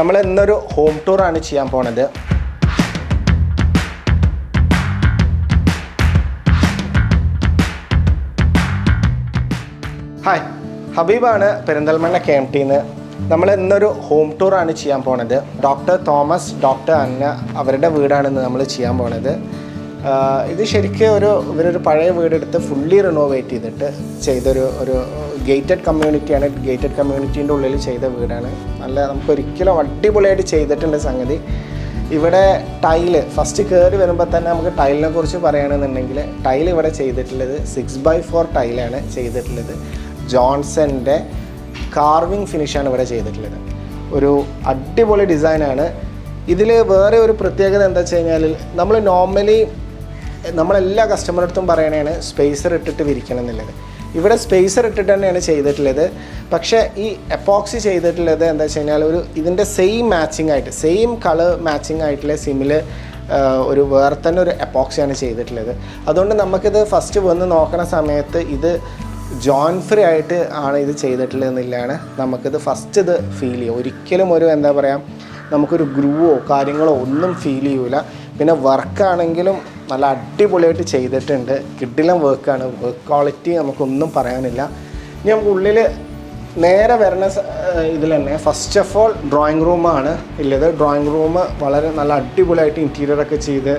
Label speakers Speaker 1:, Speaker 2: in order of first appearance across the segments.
Speaker 1: നമ്മൾ ഇന്നൊരു ഹോം ടൂറാണ് ചെയ്യാൻ പോണത്. ഹായ് ഹബീബാണ് പെരിന്തൽമണ്ണ കെ എം ടിന്ന് നമ്മൾ ഇന്നൊരു ഹോം ടൂറാണ് ചെയ്യാൻ പോണത്. ഡോക്ടർ തോമസ് ഡോക്ടർ അന്ന അവരുടെ വീടാണ് ഇന്ന് നമ്മൾ ചെയ്യാൻ പോണത്. ഇത് ശരിക്കും ഒരു ഇവരൊരു പഴയ വീടെടുത്ത് ഫുള്ളി റിനോവേറ്റ് ചെയ്തിട്ട് ചെയ്തൊരു ഒരു ഗേറ്റഡ് കമ്മ്യൂണിറ്റിയാണ് ഗേറ്റഡ് കമ്മ്യൂണിറ്റീന്റെ ഉള്ളിൽ ചെയ്ത വീടാണ്. നല്ല നമുക്ക് ഒരിക്കലും അടിപൊളിയായിട്ട് ചെയ്തിട്ടുണ്ട് സംഗതി. ഇവിടെ ടൈൽ ഫസ്റ്റ് കയറി വരുമ്പോൾ തന്നെ നമുക്ക് ടൈലിനെ കുറിച്ച് പറയുകയാണെന്നുണ്ടെങ്കിൽ ടൈൽ ഇവിടെ ചെയ്തിട്ടുള്ളത് സിക്സ് ബൈ ഫോർ ടൈലാണ് ചെയ്തിട്ടുള്ളത്. ജോൺസന്റെ കാർവിങ് ഫിനിഷാണ് ഇവിടെ ചെയ്തിട്ടുള്ളത്. ഒരു അടിപൊളി ഡിസൈനാണ് ഇതിൽ വേറെ ഒരു പ്രത്യേകത എന്താ വെച്ച് കഴിഞ്ഞാൽ നമ്മൾ നോർമലി നമ്മളെല്ലാ കസ്റ്റമറുടെ അടുത്തും പറയണതാണ് സ്പേസർ ഇട്ടിട്ട് വിരിക്കണം എന്നുള്ളത്. ഇവിടെ സ്പേസർ ഇട്ടിട്ട് തന്നെയാണ് ചെയ്തിട്ടുള്ളത്. പക്ഷേ ഈ എപ്പോക്സി ചെയ്തിട്ടുള്ളത് എന്താ വെച്ച് കഴിഞ്ഞാൽ ഒരു ഇതിന്റെ സെയിം മാച്ചിങ് ആയിട്ട് സെയിം കളർ മാച്ചിങ് ആയിട്ടുള്ള സിമിൽ ഒരു വേറെ തന്നെ ഒരു എപ്പോക്സിയാണ് ചെയ്തിട്ടുള്ളത്. അതുകൊണ്ട് നമുക്കിത് ഫസ്റ്റ് വന്ന് നോക്കണ സമയത്ത് ഇത് ജോൺ ഫ്രീ ആയിട്ട് ആണ് ഇത് ചെയ്തിട്ടുള്ളത് എന്നുള്ളതാണ് നമുക്കിത് ഫസ്റ്റ് ഇത് ഫീൽ ചെയ്യും ഒരിക്കലും ഒരു എന്താ പറയുക നമുക്കൊരു ഗ്രൂവോ കാര്യങ്ങളോ ഒന്നും ഫീൽ ചെയ്യൂല. പിന്നെ വർക്കാണെങ്കിലും നല്ല അടിപൊളിയായിട്ട് ചെയ്തിട്ടുണ്ട്. കിഡിലും വർക്കാണ് വർക്ക് ക്വാളിറ്റി നമുക്കൊന്നും പറയാനില്ല. ഇനി നമുക്ക് ഉള്ളിൽ നേരെ വരുന്ന ഇതിൽ തന്നെ ഫസ്റ്റ് ഓഫ് ഓൾ ഡ്രോയിങ് റൂമാണ് ഉള്ളത് ഡ്രോയിങ് റൂം വളരെ നല്ല അടിപൊളിയായിട്ട് ഇന്റീരിയറൊക്കെ ചെയ്ത്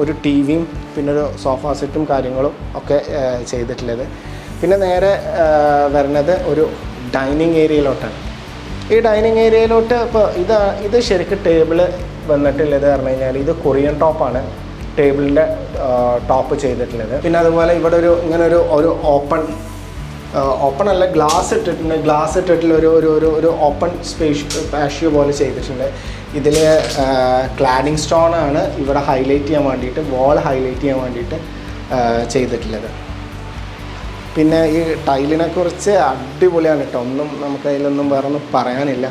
Speaker 1: ഒരു ടി വിയും പിന്നെ ഒരു സോഫ സെറ്റും കാര്യങ്ങളും ഒക്കെ ചെയ്തിട്ടുള്ളത്. പിന്നെ നേരെ വരുന്നത് ഒരു ഡൈനിങ് ഏരിയയിലോട്ടാണ് ഈ ഡൈനിങ് ഏരിയയിലോട്ട് ഇപ്പോൾ ഇത് ഇത് ശരിക്കും ടേബിൾ വന്നിട്ടുള്ളത് പറഞ്ഞു കഴിഞ്ഞാൽ ഇത് കൊറിയൻ ടോപ്പാണ് ടേബിളിന്റെ ടോപ്പ് ചെയ്തിട്ടുള്ളത്. പിന്നെ അതുപോലെ ഇവിടെ ഒരു ഇങ്ങനെ ഒരു ഒരു ഓപ്പൺ ഓപ്പൺ അല്ല ഗ്ലാസ് ഇട്ടിട്ടുണ്ട്. ഗ്ലാസ് ഇട്ടിട്ടുള്ള ഒരു ഒരു ഒരു ഓപ്പൺ സ്പേസ് പാഷ്യോ പോലെ ചെയ്തിട്ടുണ്ട്. ഇതിൽ ക്ലാഡിങ് സ്റ്റോൺ ആണ് ഇവിടെ ഹൈലൈറ്റ് ചെയ്യാൻ വേണ്ടിയിട്ട് വോൾ ഹൈലൈറ്റ് ചെയ്യാൻ വേണ്ടിയിട്ട് ചെയ്തിട്ടുള്ളത്. പിന്നെ ഈ ടൈലിനെ കുറിച്ച് അടിപൊളിയാണ് കേട്ടോ. ഒന്നും നമുക്ക് അതിലൊന്നും വേറെ ഒന്നും പറയാനില്ല.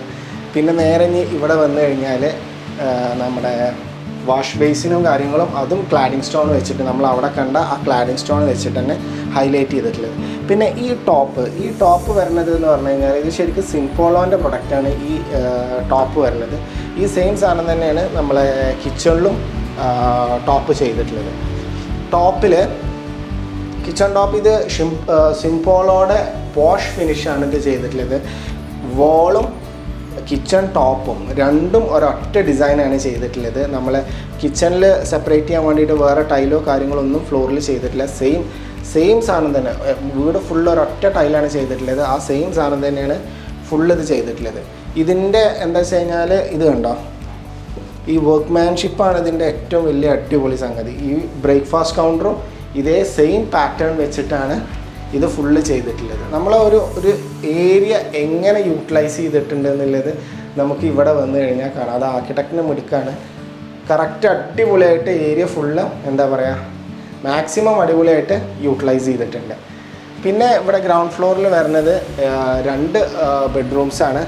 Speaker 1: പിന്നെ നേരെ ഇനി ഇവിടെ വന്നു കഴിഞ്ഞാൽ നമ്മുടെ വാഷ് ബേസിനും കാര്യങ്ങളും അതും ക്ലാഡിങ് സ്റ്റോൺ വെച്ചിട്ട് നമ്മൾ അവിടെ കണ്ട ആ ക്ലാഡിങ് സ്റ്റോൺ വെച്ചിട്ട് തന്നെ ഹൈലൈറ്റ് ചെയ്തിട്ടുള്ളത്. പിന്നെ ഈ ടോപ്പ് ഈ ടോപ്പ് വരുന്നത് എന്ന് പറഞ്ഞു കഴിഞ്ഞാൽ ഇത് ശരിക്കും സിംപോളോന്റെ പ്രൊഡക്റ്റാണ് ഈ ടോപ്പ് വരുന്നത്. ഈ സെയിം സാധനം തന്നെയാണ് നമ്മളെ കിച്ചണിലും ടോപ്പ് ചെയ്തിട്ടുള്ളത്. ടോപ്പിൽ കിച്ചൺ ടോപ്പ് ഇത് ഷിം സിംപോളോടെ പോഷ് ഫിനിഷാണ് ഇത് ചെയ്തിട്ടുള്ളത്. വോളും കിച്ചൺ ടോപ്പും രണ്ടും ഒരൊറ്റ ഡിസൈനാണ് ചെയ്തിട്ടുള്ളത്. നമ്മൾ കിച്ചണിൽ സെപ്പറേറ്റ് ചെയ്യാൻ വേണ്ടിയിട്ട് വേറെ ടൈലോ കാര്യങ്ങളോ ഒന്നും ഫ്ലോറിൽ ചെയ്തിട്ടില്ല. സെയിം സെയിം സാധനം തന്നെ. വീട് ഫുൾ ഒരൊറ്റ ടൈലാണ് ചെയ്തിട്ടുള്ളത്. ആ സെയിം സാധനം തന്നെയാണ് ഫുൾ ഇത് ചെയ്തിട്ടുള്ളത്. ഇതിന്റെ എന്താ വെച്ച് കഴിഞ്ഞാൽ ഇത് കണ്ടോ? ഈ വർക്ക്മാൻഷിപ്പാണ് ഇതിന്റെ ഏറ്റവും വലിയ അടിപൊളി സംഗതി. ഈ ബ്രേക്ക്ഫാസ്റ്റ് കൗണ്ടറും ഇതേ സെയിം പാറ്റേൺ വെച്ചിട്ടാണ് ഇത് ഫുള്ള് ചെയ്തിട്ടുള്ളത്. നമ്മൾ ഒരു ഒരു ഏരിയ എങ്ങനെ യൂട്ടിലൈസ് ചെയ്തിട്ടുണ്ട് എന്നുള്ളത് നമുക്ക് ഇവിടെ വന്നു കഴിഞ്ഞാൽ കാണാം. അത് ആർക്കിടെക്റ്റിന് മിടുക്കാണ്. കറക്റ്റ് അടിപൊളിയായിട്ട് ഏരിയ ഫുള്ള് എന്താ പറയുക മാക്സിമം അടിപൊളിയായിട്ട് യൂട്ടിലൈസ് ചെയ്തിട്ടുണ്ട്. പിന്നെ ഇവിടെ ഗ്രൗണ്ട് ഫ്ലോറിൽ വരുന്നത് രണ്ട് ബെഡ്റൂംസാണ്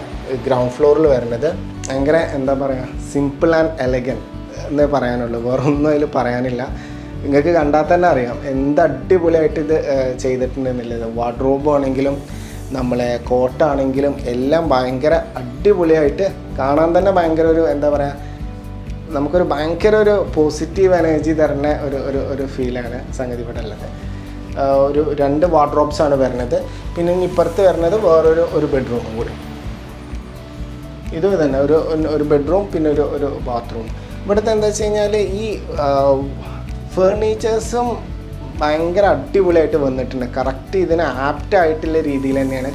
Speaker 1: ഗ്രൗണ്ട് ഫ്ലോറിൽ വരുന്നത്. ഭയങ്കര എന്താ പറയുക സിമ്പിൾ ആൻഡ് എലഗൻ എന്നേ പറയാനുള്ളൂ. വേറെ ഒന്നും അതിൽ പറയാനില്ല. നിങ്ങൾക്ക് കണ്ടാൽ തന്നെ അറിയാം എന്ത് അടിപൊളിയായിട്ട് ഇത് ചെയ്തിട്ടുണ്ടെന്നുള്ളത്. വാർഡ്രോബ് ആണെങ്കിലും നമ്മളെ കോട്ടാണെങ്കിലും എല്ലാം ഭയങ്കര അടിപൊളിയായിട്ട് കാണാൻ തന്നെ ഭയങ്കര ഒരു എന്താ പറയുക നമുക്കൊരു ഭയങ്കര ഒരു പോസിറ്റീവ് എനർജി തരുന്ന ഒരു ഒരു ഒരു ഫീലാണ് സംഗതി ഇവിടെ ഉള്ളത് ഒരു രണ്ട് വാർഡ്രോബ്സ് ആണ് വരുന്നത്. പിന്നെ ഇപ്പുറത്ത് വരുന്നത് വേറൊരു ഒരു ബെഡ്റൂമും കൂടി. ഇതും തന്നെ ഒരു ഒരു ബെഡ്റൂം പിന്നെ ഒരു ഒരു ബാത്റൂം ഇവിടുത്തെ എന്താ വെച്ച് കഴിഞ്ഞാൽ ഈ ഫേർണിച്ചേഴ്സും ഭയങ്കര അടിപൊളിയായിട്ട് വന്നിട്ടുണ്ട്. കറക്റ്റ് ഇതിന് ആപ്റ്റ് ആയിട്ടുള്ള രീതിയിൽ തന്നെയാണ്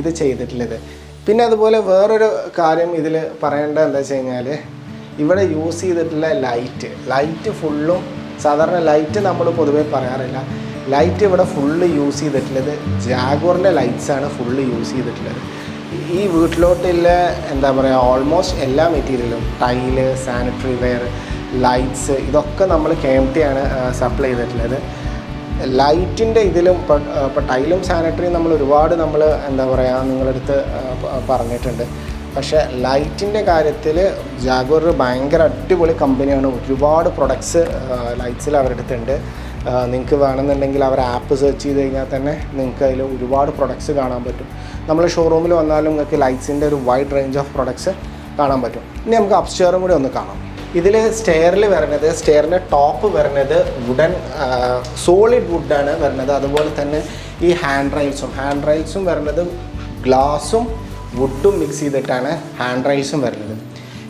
Speaker 1: ഇത് ചെയ്തിട്ടുള്ളത്. പിന്നെ അതുപോലെ വേറൊരു കാര്യം ഇതിൽ പറയേണ്ടത് എന്താ വെച്ച് കഴിഞ്ഞാൽ ഇവിടെ യൂസ് ചെയ്തിട്ടുള്ള ലൈറ്റ് ലൈറ്റ് ഫുള്ളും സാധാരണ ലൈറ്റ് നമ്മൾ പൊതുവേ പറയാറില്ല. ലൈറ്റ് ഇവിടെ ഫുള്ള് യൂസ് ചെയ്തിട്ടുള്ളത് ജാഗോറിന്റെ ലൈറ്റ്സാണ് ഫുള്ള് യൂസ് ചെയ്തിട്ടുള്ളത്. ഈ വീട്ടിലോട്ടുള്ള എന്താ പറയുക ഓൾമോസ്റ്റ് എല്ലാ മെറ്റീരിയലും ടൈൽ സാനിറ്ററി വെയർ ലൈറ്റ്സ് ഇതൊക്കെ നമ്മൾ കെ എം ടി ആണ് സപ്ലൈ ചെയ്തിട്ടുള്ളത്. ലൈറ്റിന്റെ ഇതിലും ഇപ്പോൾ ഇപ്പോൾ ടൈലും സാനിറ്ററിയും നമ്മൾ ഒരുപാട് നമ്മൾ എന്താ പറയുക നിങ്ങളടുത്ത് പറഞ്ഞിട്ടുണ്ട്. പക്ഷേ ലൈറ്റിന്റെ കാര്യത്തിൽ ജാഗോർ ഭയങ്കര അടിപൊളി കമ്പനിയാണ് ഒരുപാട് പ്രൊഡക്ട്സ് ലൈറ്റ്സിൽ അവരുടെ അടുത്തുണ്ട് നിങ്ങൾക്ക് വേണമെന്നുണ്ടെങ്കിൽ അവർ ആപ്പ് സെർച്ച് ചെയ്ത് കഴിഞ്ഞാൽ തന്നെ നിങ്ങൾക്ക് അതിൽ ഒരുപാട് പ്രൊഡക്ട്സ് കാണാൻ പറ്റും. നമ്മൾ ഷോറൂമിൽ വന്നാലും നിങ്ങൾക്ക് ലൈറ്റ്സിന്റെ ഒരു വൈഡ് റേഞ്ച് ഓഫ് പ്രൊഡക്ട്സ് കാണാൻ പറ്റും. ഇനി നമുക്ക് അപ്സ്റ്റെയറും കൂടി ഒന്ന് കാണാം. ഇതിൽ സ്റ്റെയറിൽ വരുന്നത് സ്റ്റെയറിന്റെ ടോപ്പ് വരുന്നത് വുഡൻ സോളിഡ് വുഡാണ് വരുന്നത് അതുപോലെ തന്നെ ഈ ഹാൻഡ് റൈൽസും ഹാൻഡ് റൈൽസും വരുന്നത് ഗ്ലാസും വുഡും മിക്സ് ചെയ്തിട്ടാണ് ഹാൻഡ് റൈൽസും വരുന്നത്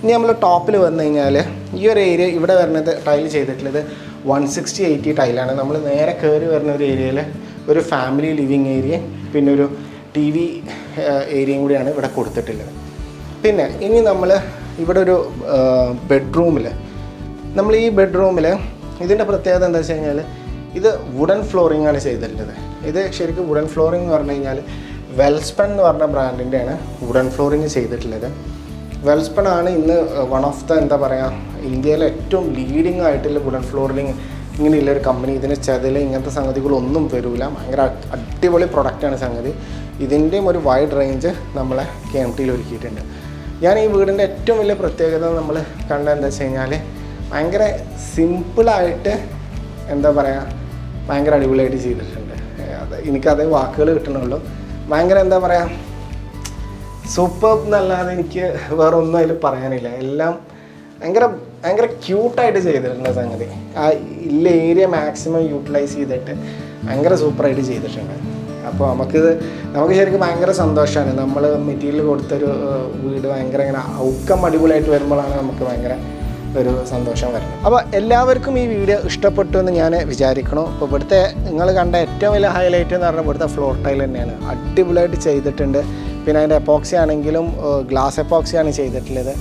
Speaker 1: ഇനി നമ്മൾ ടോപ്പിൽ വന്നു കഴിഞ്ഞാൽ ഈ ഒരു ഏരിയ ഇവിടെ വരുന്നത് ടൈൽ ചെയ്തിട്ടുള്ളത് വൺ സിക്സ്റ്റി എയ്റ്റി ടൈലാണ് നമ്മൾ നേരെ കയറി വരുന്ന ഒരു ഏരിയയിൽ ഒരു ഫാമിലി ലിവിങ് ഏരിയയും പിന്നെ ഒരു ടി വി ഏരിയയും കൂടിയാണ് ഇവിടെ കൊടുത്തിട്ടുള്ളത്. പിന്നെ ഇനി നമ്മൾ ഇവിടെ ഒരു ബെഡ്റൂമിൽ നമ്മൾ ഈ ബെഡ്റൂമിൽ ഇതിന്റെ പ്രത്യേകത എന്താ വെച്ച് കഴിഞ്ഞാൽ ഇത് വുഡൻ ഫ്ലോറിംഗ് ആണ് ചെയ്തിട്ടുള്ളത്. ഇത് ശരിക്കും വുഡൻ ഫ്ലോറിംഗ് എന്ന് പറഞ്ഞു കഴിഞ്ഞാൽ വെൽസ്പൺ എന്ന് പറഞ്ഞ ബ്രാൻഡിന്റെയാണ് വുഡൻ ഫ്ലോറിംഗ് ചെയ്തിട്ടുള്ളത്. വെൽസ്പൺ ആണ് ഇന്ന് വൺ ഓഫ് ദ എന്താ പറയുക ഇന്ത്യയിലെ ഏറ്റവും ലീഡിങ് ആയിട്ടുള്ള വുഡൻ ഫ്ലോറിംഗ് ഇങ്ങനെയുള്ള ഒരു കമ്പനി ഇതിന് ചെതൽ ഇങ്ങനത്തെ സംഗതികളൊന്നും വരില്ല ഭയങ്കര അടിപൊളി പ്രൊഡക്റ്റാണ് സംഗതി. ഇതിന്റെയും ഒരു വൈഡ് റേഞ്ച് നമ്മളെ കെ എം ടിയിൽ ഒരുക്കിയിട്ടുണ്ട്. ഞാൻ ഈ വീടിന്റെ ഏറ്റവും വലിയ പ്രത്യേകത നമ്മൾ കണ്ട എന്താ വെച്ച് കഴിഞ്ഞാൽ ഭയങ്കര സിമ്പിളായിട്ട് എന്താ പറയുക ഭയങ്കര അടിപൊളിയായിട്ട് ചെയ്തിട്ടുണ്ട്. അത് എനിക്കത് വാക്കുകൾ കിട്ടണുള്ളൂ. ഭയങ്കര എന്താ പറയുക സൂപ്പർ എന്നല്ലാതെ എനിക്ക് വേറെ ഒന്നും അതിൽ പറയാനില്ല. എല്ലാം ഭയങ്കര ഭയങ്കര ക്യൂട്ടായിട്ട് ചെയ്തിട്ടുണ്ട് സംഗതി. ആ ഇല്ല ഏരിയ മാക്സിമം യൂട്ടിലൈസ് ചെയ്തിട്ട് ഭയങ്കര സൂപ്പറായിട്ട് ചെയ്തിട്ടുണ്ട്. അപ്പോൾ നമുക്കിത് നമുക്ക് ശരിക്കും ഭയങ്കര സന്തോഷമാണ്. നമ്മൾ മെറ്റീരിയൽ കൊടുത്തൊരു വീട് ഭയങ്കര ഇങ്ങനെ ഔക്കം അടിപൊളിയായിട്ട് വരുമ്പോഴാണ് നമുക്ക് ഭയങ്കര ഒരു സന്തോഷം വരുന്നത്. അപ്പോൾ എല്ലാവർക്കും ഈ വീഡിയോ ഇഷ്ടപ്പെട്ടു എന്ന് ഞാൻ വിചാരിക്കണു. അപ്പോൾ ഇവിടുത്തെ നിങ്ങൾ കണ്ട ഏറ്റവും വലിയ ഹൈലൈറ്റ് എന്ന് പറഞ്ഞാൽ ഇവിടുത്തെ ഫ്ലോർ ടൈൽ തന്നെയാണ്. അടിപൊളിയായിട്ട് ചെയ്തിട്ടുണ്ട്. പിന്നെ അതിന്റെ എപ്പോക്സി ആണെങ്കിലും ഗ്ലാസ് എപ്പോക്സി ആണ് ചെയ്തിട്ടുള്ളത്.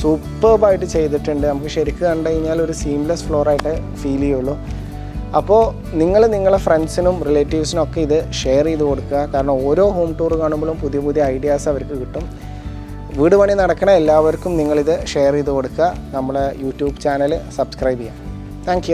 Speaker 1: സൂപ്പർബായിട്ട് ചെയ്തിട്ടുണ്ട്. നമുക്ക് ശരിക്കും കണ്ടു കഴിഞ്ഞാൽ ഒരു സീംലെസ് ഫ്ലോറായിട്ട് ഫീൽ ചെയ്യുള്ളൂ. അപ്പോൾ നിങ്ങൾ നിങ്ങളെ ഫ്രണ്ട്സിനും റിലേറ്റീവ്സിനും ഒക്കെ ഇത് ഷെയർ ചെയ്ത് കൊടുക്കുക. കാരണം ഓരോ ഹോം ടൂർ കാണുമ്പോഴും പുതിയ പുതിയ ഐഡിയാസ് അവർക്ക് കിട്ടും. വീട് പണി നടക്കണ എല്ലാവർക്കും നിങ്ങളിത് ഷെയർ ചെയ്ത് കൊടുക്കുക. നമ്മളെ യൂട്യൂബ് ചാനൽ സബ്സ്ക്രൈബ് ചെയ്യാം താങ്ക്